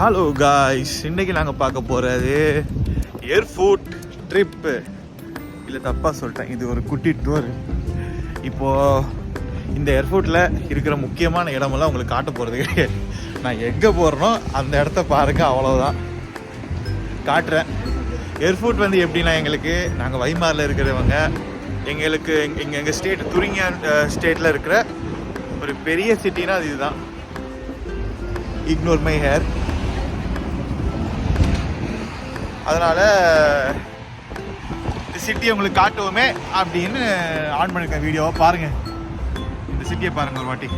Hello guys இன்றைக்கி நாங்கள் பார்க்க போகிறது ஏர்ஃபுட் ட்ரிப்பு இல்லை தப்பாக சொல்லிட்டேன். இது ஒரு குட்டி டூர் இப்போது இந்த ஏர்ஃபோர்ட்டில் இருக்கிற முக்கியமான இடமெல்லாம் உங்களுக்கு காட்ட போகிறது கிடையாது. நான் எங்கே போகிறனோ அந்த இடத்த பாருங்க அவ்வளோதான் காட்டுறேன். ஏர்ஃபோர்ட் வந்து எப்படின்னா எங்களுக்கு நாங்கள் வைமாரில் இருக்கிறவங்க எங்களுக்கு எங்கள் எங்கள் ஸ்டேட் துரிங்கியான் ஸ்டேட்டில் இருக்கிற ஒரு பெரிய சிட்டினா அது இதுதான். இக்னோர் மை ஹேர் அதனால் இந்த சிட்டியை உங்களுக்கு காட்டுவோமே அப்படின்னு ஆன் பண்ணிருக்கேன் வீடியோவை பாருங்கள் இந்த சிட்டியை பாருங்கள் ஒரு வாட்டி.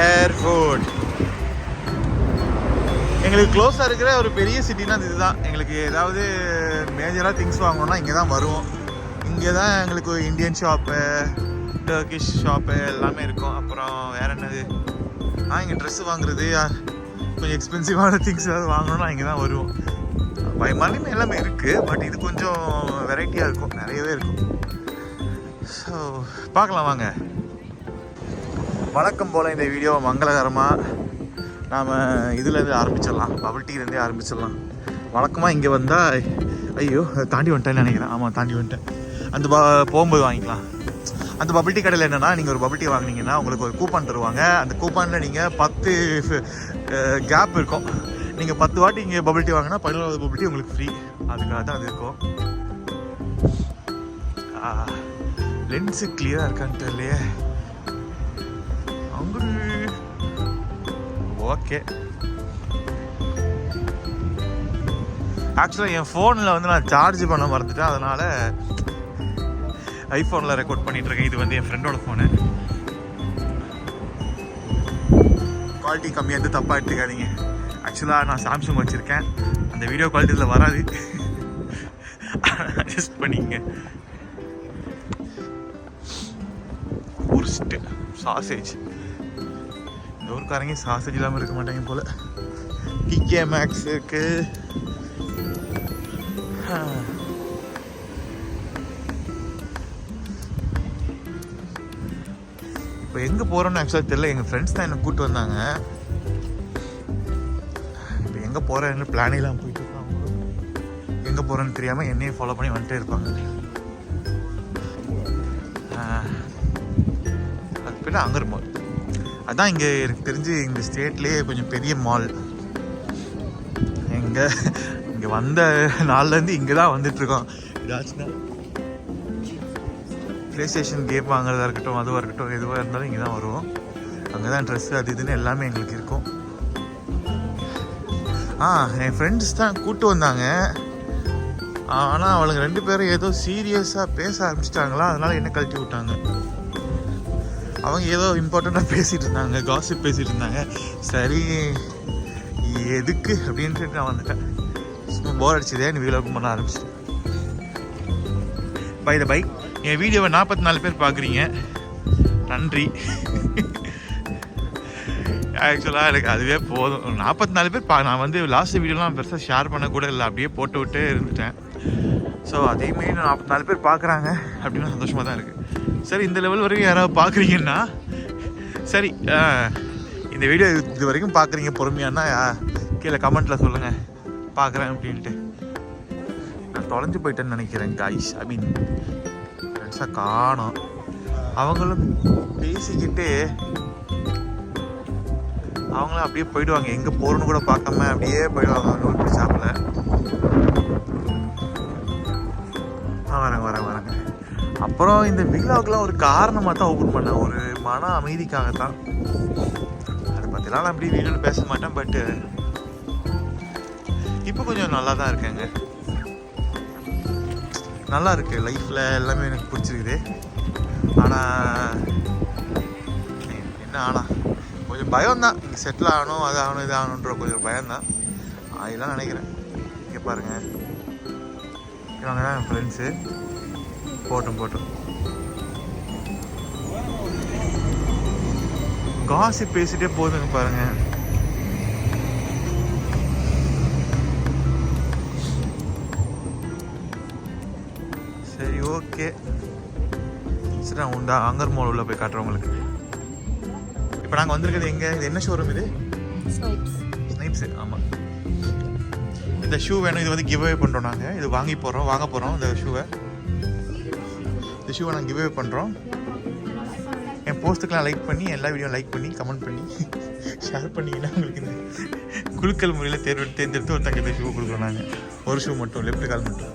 ஏர்போர்ட் எங்களுக்கு க்ளோஸாக இருக்கிற ஒரு பெரிய சிட்டினா இதுதான் எங்களுக்கு ஏதாவது மேஜராக திங்ஸ் வாங்கணும்னா இங்கே தான் வருவோம். இங்கே தான் எங்களுக்கு இந்தியன் ஷாப்பு டர்க்கிஷ் ஷாப்பு எல்லாமே இருக்கும். அப்புறம் வேற என்னது? ஆ இங்கே ட்ரெஸ்ஸு வாங்குறது கொஞ்சம் எக்ஸ்பென்சிவான திங்ஸ் ஏதாவது வாங்கணும்னா இங்கே தான் வருவோம் பயமாலையுமே எல்லாமே இருக்குது பட் இது கொஞ்சம் வெரைட்டியாக இருக்கும் நிறையவே இருக்கும். ஸோ பார்க்கலாம் வாங்க. வழக்கம் போல் இந்த வீடியோ மங்களகரமாக நாம் இதுலேருந்து ஆரம்பிச்சிடலாம். பபிள் டீலேருந்தே ஆரம்பிச்சிடலாம். வழக்கமாக இங்கே வந்தால் ஐயோ அதை தாண்டி வந்துட்டேன்னு நினைக்கிறேன். ஆமாம் தாண்டி வந்துட்டேன். அந்த ப போகும்போது வாங்கிக்கலாம். அந்த பபிள் டீ கடையில் என்னென்னா நீங்கள் ஒரு பபிள் டீ வாங்குனீங்கன்னா உங்களுக்கு ஒரு கூப்பன் தருவாங்க. அந்த கூப்பனில் நீங்கள் பத்து கேப் இருக்கும். நீங்கள் பத்து வாட்டி இங்கே பபிள் டீ வாங்கினா பதினோராவது பபிள் டீ உங்களுக்கு ஃப்ரீ அதுக்காக தான் அது இருக்கும். லென்ஸு கிளியராக இருக்கான்னு தெரியலையே அங்குரு ஓகே. ஆக்சுவலாக என் ஃபோனில் வந்து நான் சார்ஜ் பண்ண மறந்துட்டேன். அதனால் ஐஃபோனில் ரெக்கார்ட் பண்ணிகிட்ருக்கேன் இது வந்து என் ஃப்ரெண்டோட ஃபோனு குவாலிட்டி கம்மியாக இருந்து தப்பாக எடுத்துக்காதீங்க. ஆக்சுவலாக நான் சாம்சங் வச்சுருக்கேன். அந்த வீடியோ குவாலிட்டி இதில் வராது. அட்ஜஸ்ட் பண்ணிக்கங்க. உருஸ்ட்டு சாசேஜ் இந்த ஊருக்காரங்க சாசேஜ் இல்லாமல் இருக்க மாட்டாங்க போல். டிகே மேக்ஸ் இருக்குது இப்போ எங்கே போகிறோன்னு ஆக்சுவலாக தெரியல. எங்கள் ஃப்ரெண்ட்ஸ் தான் என்னை கூப்பிட்டு வந்தாங்க. இப்போ எங்கே போகிறேன்னு பிளான் போயிட்டு இருக்காங்க. எங்கே போகிறேன்னு தெரியாமல் என்னையும் ஃபாலோ பண்ணி வந்துட்டே இருப்பாங்க. ஆஹ், அங்கர் மால் அதான் இங்கே எனக்கு தெரிஞ்சு இந்த ஸ்டேட்லேயே கொஞ்சம் பெரிய மால் எங்கே இங்கே வந்த நாள்லேருந்து இங்கே தான் வந்துட்டுருக்கோம் ஏதாச்சுன்னா ப்ளே ஸ்டேஷன் கேம் வாங்குறதா இருக்கட்டும் அதுவாக இருக்கட்டும் எதுவாக இருந்தாலும் இங்கே தான் வருவோம். அங்கே தான் ட்ரெஸ்ஸு அது இதுன்னு எல்லாமே எங்களுக்கு இருக்கும். ஆ என் ஃப்ரெண்ட்ஸ் தான் கூப்பிட்டு வந்தாங்க. ஆனால் அவளுங்க ரெண்டு பேரும் ஏதோ சீரியஸாக பேச ஆரம்பிச்சிட்டாங்களா? அதனால் என்ன கழட்டி விட்டாங்க? அவங்க ஏதோ இம்பார்ட்டண்ட்டாக பேசிகிட்டு இருந்தாங்க காசிப் பேசிகிட்டு இருந்தாங்க. சரி எதுக்கு அப்படின்ட்டு நான் வந்துட்டேன். சும்மா போர் அடிச்சதே நீ வீடியோ பண்ண ஆரம்பிச்சிட்டேன் பை த பை என் வீடியோவை நாற்பத்தி நாலு பேர் பார்க்குறீங்க. நன்றி. ஆக்சுவலாக எனக்கு அதுவே போதும். நாற்பத்தி நாலு பேர் பா நான் வந்து லாஸ்ட் வீடியோலாம் பெருசாக ஷேர் பண்ணக்கூட இல்லை. அப்படியே போட்டு விட்டே இருந்துட்டேன். ஸோ அதேமாரி நாற்பத்தி நாலு பேர் பார்க்குறாங்க. அப்படின்னு சந்தோஷமாக தான் இருக்குது சரி இந்த லெவல் வரைக்கும் யாராவது பார்க்குறீங்கன்னா சரி இந்த வீடியோ இது வரைக்கும் பார்க்குறீங்க பொறுமையானா கீழே கமெண்ட்டில் சொல்லுங்கள் பார்க்குறேன் அப்படின்ட்டு. நான் தொலைஞ்சு போயிட்டேன்னு நினைக்கிறேன் காய்ஸ் ஐ மீன் ஃப்ரெண்ட்ஸை காணும். அவங்களும் பேசிக்கிட்டு அவங்களும் அப்படியே போயிடுவாங்க. எங்கே போகிறோன்னு கூட பார்க்காம அப்படியே போயிடுவாங்க நோட் ஷாப்பில் ஆ வரேங்க வரேங்க வரேங்க. அப்புறம் இந்த வீலாக்லாம் ஒரு காரணமாக தான் ஓப்பன் பண்ணேன். ஒரு மன அமைதிக்காக தான் அதை பற்றிலாம் நான் அப்படி வீடியோவில் பேச மாட்டேன் பட்டு இப்போ கொஞ்சம் நல்லா தான் இருக்கேங்க. நல்லா இருக்கு லைஃப்பில் எல்லாமே எனக்கு பிடிச்சிருக்குது. ஆனால் என்ன ஆனால் கொஞ்சம் பயம் தான் இங்கே செட்டில் ஆகணும் அது ஆகணும் இது ஆகணுன்ற கொஞ்சம் பயம்தான். அதெல்லாம் நினைக்கிறேன். இங்கே பாருங்கள் இவங்க தான் என் ஃப்ரெண்ட்ஸு போட்டும் போட்டும். காசு பேசிகிட்டே போதுங்க பாருங்கள் ஓகே. சரி நான் உண்டா? அங்கர் மால் உள்ள போய் காட்டுறேன் உங்களுக்கு. இப்போ நாங்கள் வந்திருக்கிறது எங்கே? இது என்ன ஷோரூம் இது? ஸ்னைப்ஸ் ஆமாம் இந்த ஷூ வேணும். இது வந்து கிவ் அவே பண்ணுறோம் நாங்கள் இது வாங்கி போகிறோம் வாங்க போகிறோம் இந்த ஷூவை இந்த ஷூவை நாங்கள் கிவ் அவே பண்ணுறோம் என் போஸ்ட்டுக்கெலாம் லைக் பண்ணி எல்லா வீடியோ லைக் பண்ணி கமெண்ட் பண்ணி ஷேர் பண்ணிங்கன்னா உங்களுக்கு இந்த குழுக்கள் முறையில் தேர்வு தேர்ந்தெடுத்து ஒருத்தங்க இந்த ஷூ கொடுக்குறோம் நாங்கள் ஒரு ஷூ மட்டும் லெஃப்ட் கால் மட்டும்.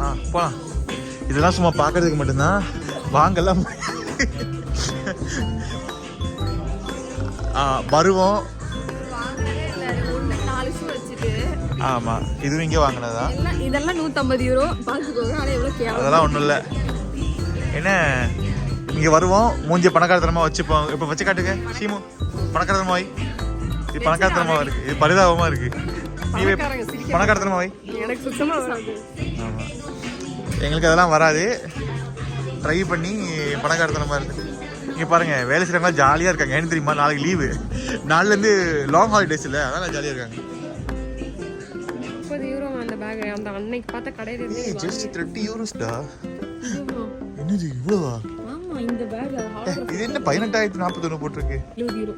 ஆ போலாம் இதெல்லாம் சும்மா பார்க்கறதுக்கு மட்டும்தான். வாங்கலாம். ஆ வருவோம் ஆமாம் இதுவும் இங்கே வாங்கினதா? இதெல்லாம் நூற்றம்பது யூரோ. அதெல்லாம் ஒன்றும் இல்லை. என்ன? இங்கே வருவோம். மூஞ்சி பணக்காரத்தனமாக வச்சுப்போம். இப்போ வச்சு காட்டுங்க. சீமு பணக்காரத்தனமா வை. இது பணக்காரத்தனமாக இருக்கு. இது பரிதாபமாக இருக்கு. நீ பணக்காரத்தனமா வை. ஆமாம் எங்களுக்கு அதெல்லாம் வராது. ட்ரை பண்ணி பணக்காரத்தனமாக இருக்கு. இங்கே பாருங்க வேலை செய்கிறவங்களாம் ஜாலியாக இருக்காங்க. ஏன்னு தெரியுமா? நாளைக்கு லீவு நாலுலேருந்து லாங் ஹாலிடேஸ் இல்லை. அதெல்லாம் ஜாலியாக இருக்காங்க. அந்த பேக் அந்த அன்னைக்கு பார்த்த கடையில் இருந்து ஏய் ஜஸ்ட் தேர்ட்டி யூரோஸ்டா இவ்வளோ. என்னது இவ்வளோவா? ஆமா இந்த பேக் ஏ, இது என்ன பதினெட்டாயிரத்தி நாற்பத்தொன்று போட்டிருக்கு? எழுபது யூரோ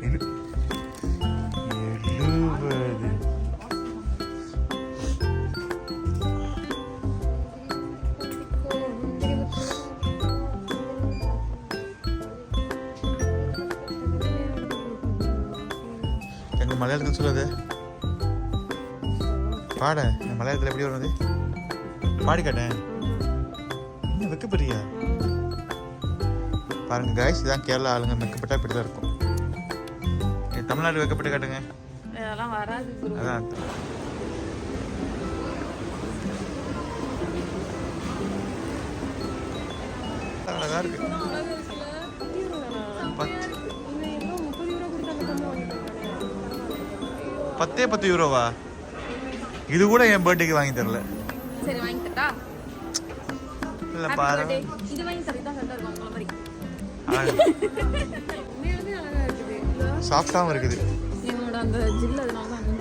எங்க மலையாளத்தில் சொல்லுது பாட மலையாளத்தில் எப்படி வருது பாடி காட்டேன் என்ன வைக்கப்படுறியா பாருங்க காய்ஸ் இதான் கேரளா ஆளுங்க மெக்கப்பட்டா இப்படி தான் இருக்கும் தமிழ்நாடு வைக்கப்பட்டு காட்டுங்க. அதெல்லாம் வராது. அதான். அர்த்தம். அழகா பத்தே பத்து யூரோவா? இது கூட என் பர்த்டேக்கு வாங்கி தரல. சரி வாங்கி தரட்டா இல்ல பாரு. இது வாங்கி தரது இருக்கும் உங்களை மாதிரி? சாஃப்டாவும் இருக்குது.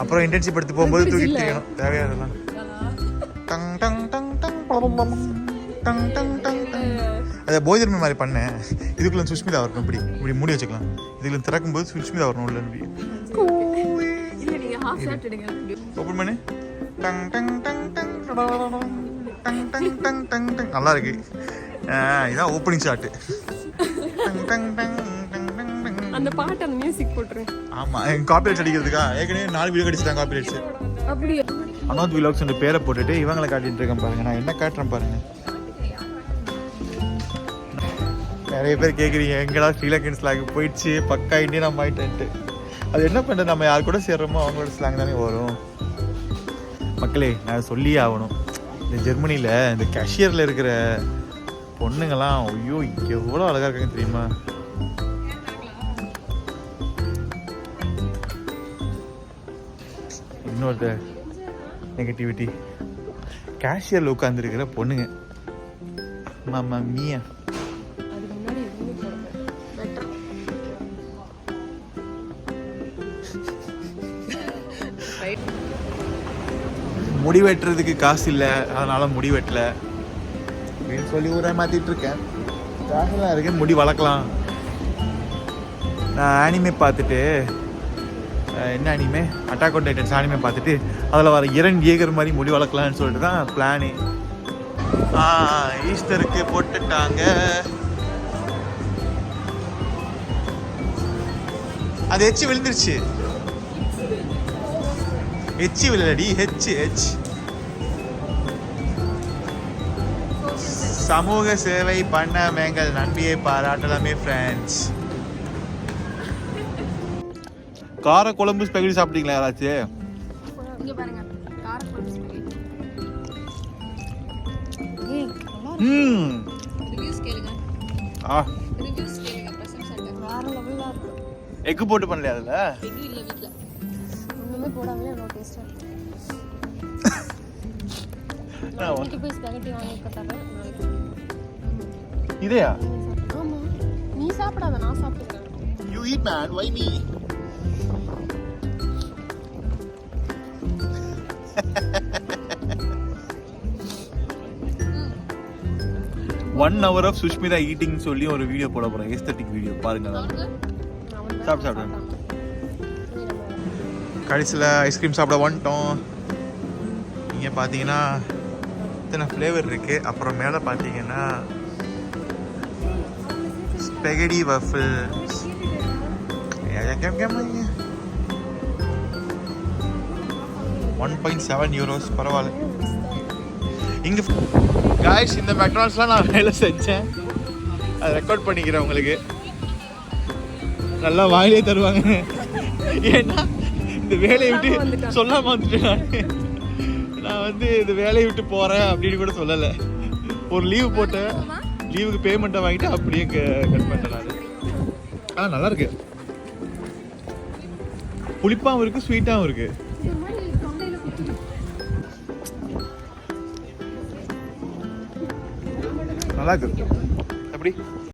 அப்புறம் இன்டர்ன்ஷிப் எடுத்து போகும்போது தூக்கிட்டு இல்ல? தெரியணும் தேவையாதெல்லாம் ஜில்லா? டங் டங் டங் டங். டங் டங். டங் டங் அதை போதிரமை மாதிரி பண்ணேன் இதுக்குள்ள சுஷ்மிதா வரணும் இப்படி. இப்படி மூடி வச்சுக்கலாம். இதுக்குள்ள திறக்கும் போது சுஷ்மிதா வரணும் உள்ள. ஓப்பன் பண்ணு டங் டங் டங் டங். டங் டங் டங் டங் டங் நல்லா இருக்கு இதான் ஓப்பனிங் ஷாட்டு டங் டங் டங் டங் டங் டங் அந்த பாட்டு அந்த மியூசிக் போட்டுருங்க ஆமா காப்பிரைட்ஸ் அடிக்கிறதுக்கா ஏற்கனவே நாலு வீடியோ அடிச்சிட்டாங்க காப்பிரைட்ஸ் அப்படி அனோத் விலாக்ஸ் பேரை போட்டுட்டு இவங்களை காட்டிட்டு இருக்கேன் பாருங்க நான் என்ன காட்டுறேன் பாருங்க நிறைய பேர் கேட்குறீங்க எங்கடா ஸ்ரீலங்கன் ஸ்லாங் போயிடுச்சு பக்கா இந்தியன் நம்ம ஆயிட்டேன்ட்டு அது என்ன பண்ணுறது நம்ம யார் கூட சேர்றோமோ அவங்களோட ஸ்லாங் தானே வரும். மக்களே நான் சொல்லியே ஆகணும். இந்த ஜெர்மனியில் இந்த கேஷியரில் இருக்கிற பொண்ணுங்கெல்லாம் ஐயோ எவ்வளோ அழகாக இருக்காங்க தெரியுமா? இன்னொருத்த நெகட்டிவிட்டி கேஷியரில் உட்காந்துருக்கிற பொண்ணுங்க. மாமா மியா. முடி வெட்டுறதுக்கு காசு இல்லை அதனால முடி வெட்டல அப்படின்னு சொல்லி ஊரை மாத்திட்டு இருக்கேன். காசுலாம் இருக்கு முடி வளர்க்கலாம். நான் ஆனிமே பார்த்துட்டு என்ன anime attack on titans anime பார்த்துட்டு அதில் வர இரண் ஏகர் மாதிரி முடி வளர்க்கலாம்னு சொல்லிட்டு தான் பிளானு ஈஸ்டருக்கு போட்டுட்டாங்க. அது எச்சு விழுந்துருச்சு. எச்சி விழலடி ஹெச் ஹெச் சமூக சேவை பண்ண எங்கள் நன்றியை பாராட்டலாமே ஃப்ரெண்ட்ஸ் கார குழம்பு ஸ்பெகடி சாப்பிட்டீங்களா யாராச்சும் எக்கு போட்டு பண்ணலையா அதில்? ஒண்ணுமே போடாமலே அவ்வளோ டேஸ்டா இருக்கு. நான் இன்னைக்கு போய் ஸ்பெகட்டி வாங்கி தரேன் நாளைக்கு இதையா? ஆமா. நீ சாப்பிடாத நான் சாப்பிட்டுக்கிறேன். You eat man why me one hour of Sushmita eating சொல்லி ஒரு வீடியோ போட போறேன். எஸ்தட்டிக் வீடியோ பாருங்க. சாப்பிடு சாப்பிடு. கடைசியில் ஐஸ்கிரீம் சாப்பிட வந்துட்டோம். இங்கே பார்த்தீங்கன்னா இத்தனை ஃப்ளேவர் இருக்குது அப்புறம் மேலே பார்த்தீங்கன்னா spaghetti waffle one point seven euros பரவாயில்ல. இங்கே காய்ஸ் இந்த மெக்டானல்ஸ்லாம் நான் வேலை செஞ்சேன். அதை ரெக்கார்ட் பண்ணிக்கிறேன் உங்களுக்கு. நல்லா வாயிலே தருவாங்க. ஏன்னா இந்த வேலையை விட்டு சொல்லாம வந்துட்டேன். நான். நான் வந்து இந்த வேலையை விட்டு போறேன் அப்படின்னு கூட சொல்லலை. ஒரு லீவு போட்டேன். லீவுக்கு பேமெண்ட்டை வாங்கிட்டு அப்படியே கட் பண்ணிட்டேன் நான். ஆ நல்லா இருக்கு. புளிப்பாகவும் இருக்கு ஸ்வீட்டாகவும் இருக்கு. நல்லா இருக்கு. எப்படி?